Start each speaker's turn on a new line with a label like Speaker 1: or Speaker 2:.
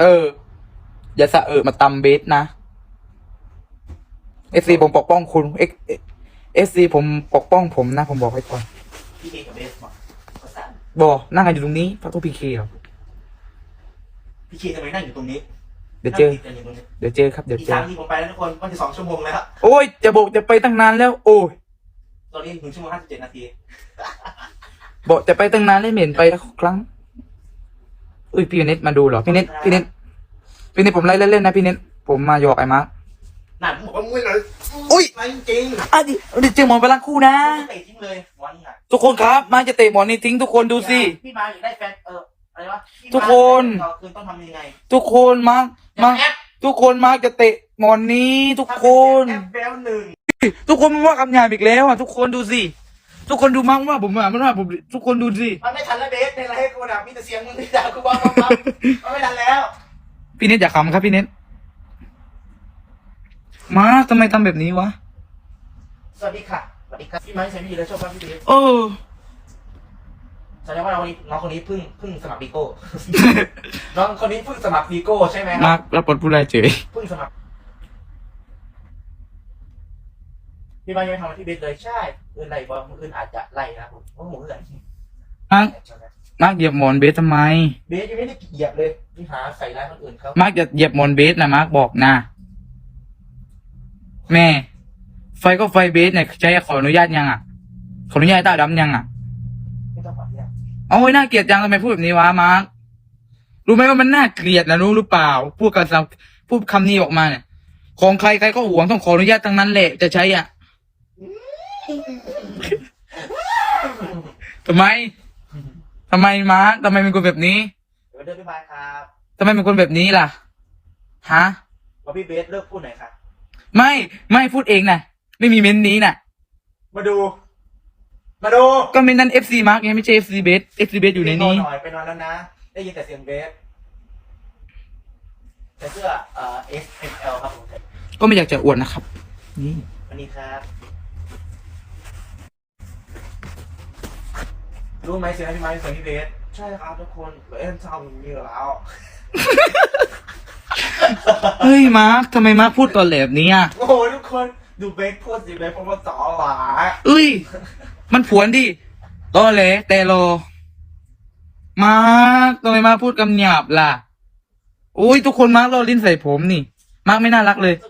Speaker 1: เออ อย่าสะเออมาตำเบสนะเอซีผมปกป้องคุณเอเอซีผมปกป้องผมนะ ผมบอกไว้ก่อน
Speaker 2: พี่เอกับเบสบอกประสาน
Speaker 1: บอกนั่งกันอยู่ตรงนี้ฟักตัวพีเคเหรอ
Speaker 2: พี่เคทำไมนั่งอยู่ตรงนี้
Speaker 1: เดี๋ยวเจอ
Speaker 2: นั่งติกันอยู่ตรงนี้
Speaker 1: เดี๋ยวเจอครับ เดี๋ยว
Speaker 2: อีก
Speaker 1: เจ
Speaker 2: ค
Speaker 1: อ
Speaker 2: รั้งที่ผมไปแล้วทุกคนมันจะสองชั่วโมงแล้ว
Speaker 1: โอ้ย จะบอกจะไปตั้งนานแล้ว โอ้ย
Speaker 2: ตอนนี้หนึ่งชั่วโมงห้าสิบเจ็ดนาที
Speaker 1: บอกจะไปตั้งนานแล้วไม่เห็นไปแล้วครั้ง อุ้ยพี่เน็ตมาดูเหรอพี่เน็ตพี่เน็ตพี่เน็ตผมไล่เล่นๆนะพี่เน็ตผมมาหยอกไอ้มาร์ค
Speaker 2: หนักบอกว่ามึงเลย
Speaker 1: อุ๊ย
Speaker 2: ไม่จริง
Speaker 1: อะดิเดี๋ยวเจอหมอนพลังคู่นะ
Speaker 2: เตะทิ้งเลยวันนี้อะ
Speaker 1: ทุกคนครับมาจะเตะหมอนนี่ทิ้งทุกคนดูสิ
Speaker 2: พี่มาอยากได้แฟนเอออะไรวะพี่มา
Speaker 1: ทุกคน
Speaker 2: เราคืนต้องทำยังไง
Speaker 1: ทุกคนมาร์คมาร์ค
Speaker 2: แอป
Speaker 1: ทุกคนมาร์คจะเตะหมอนนี้ทุกคน
Speaker 2: แอปแบลหนึ่ง
Speaker 1: ทุกคนมันว่าคำหยาบอีกแล้วอะทุกคนดูสิ ทุกคนดูมาร์คว่าผมอะมันว่าผมทุกคนดูสิ
Speaker 2: มันไม่ทันแล้วเบ สในไรให้กูนะมีแต่เสียงมึงที่ด่ากูบ้างบ้างบ้างมันไม่ทันแล้ว
Speaker 1: พี่เน็ตอย่าขำครับพี่เน็ตมาร์คทำไมทำแบบนี้วะ
Speaker 2: สวัสดีค่ะ สวัสดีครับพี่ไม้ใช้พี่แล้วชอบป่ะพี่เบส
Speaker 1: เออ
Speaker 2: แสดงว่าเราน้องคนนี้เพิ่งเพิ่งสมัครบีโก้ น้องคนนี้เพิ่งสมัครบีโก้ใช่ไหมค
Speaker 1: มา
Speaker 2: รับ
Speaker 1: ร์ครับบทผู้รายเฉย
Speaker 2: เพิ่งสมัคร พี่ไม้ยังไม่ทำอะไรพี่เบสเลยใช่อื่นไล่บ่อื่นอาจจะไล่นะผมว่าหมูอื่น
Speaker 1: มาร์ค มาร์คเหยียบหมอนเบสทำไม
Speaker 2: เบสยังไม่ได้เหยียบเลยพี่หาใส่ร้ายคนอื่นเขา
Speaker 1: มาร์คจะเหยียบหมอนเบสนะมาร์คบอกนะ แม่ ไฟก็ไฟเบสเนี่ยใช้ขออนุญาตยังอะ ขออนุญาตตาดำยังอะ
Speaker 2: ไม่ต้องขออนุญาต
Speaker 1: เอาไว้น่าเกลียดจังทำไมพูดแบบนี้วะมาร์ครู้ไหมว่ามันน่าเกลียดนะรู้หรือเปล่า พูดกับเราพูดคำนี้ออกมาเนี่ย ของใครใครก็หวงต้องขออนุญาตทั้งนั้นแหละจะใช้อะทำไม ทำไมมาร์คทำไมเป็นคนแบบนี้
Speaker 2: เดี๋ยวเดินไปบายครับ
Speaker 1: ทำไมเป็นคนแบบนี้ล่ะ ฮะ
Speaker 2: บอกพี่เบสเลิกพูดหน่อยครับ
Speaker 1: ไม่ไม่พูดเองนะไม่มีเม้นต์นี้น่ะ
Speaker 2: มาดู มาดู
Speaker 1: ก็เม้นต์นั้น FC มาร์กไงไม่ใช่ FC เบส FC เบสอยู่ในนี้
Speaker 2: หน่อยไปนอนแล้วนะ ได้ยินแต่เสียงเบสใส่เสื้อเอ่อ S M L ครับผม
Speaker 1: ก็ไม่อยากจะอวดนะครับ นี่
Speaker 2: วันนี้ครับ รู้ไหมเสียงพี่ไม้เสียงพี่เบสใช่ครับทุกคนเบสทำอย่างนี้อยู่แล้ว
Speaker 1: เฮ้ยมาร์กทำไมมาร์กพูดตอนแหลแบบนี้อะ
Speaker 2: โอ้โหทุกคนดูเบสพูดสิเบสพูดว่าจ๋อหวา
Speaker 1: เอ้ย มันผวนดิตอแหลแต่โลมาร์กทำไมมาร์คพูดกำหยาบล่ะโอ้ยทุกคนมาร์กเราลิ้นใส่ผมนี่ มาร์กไม่น่ารักเลย
Speaker 2: สุด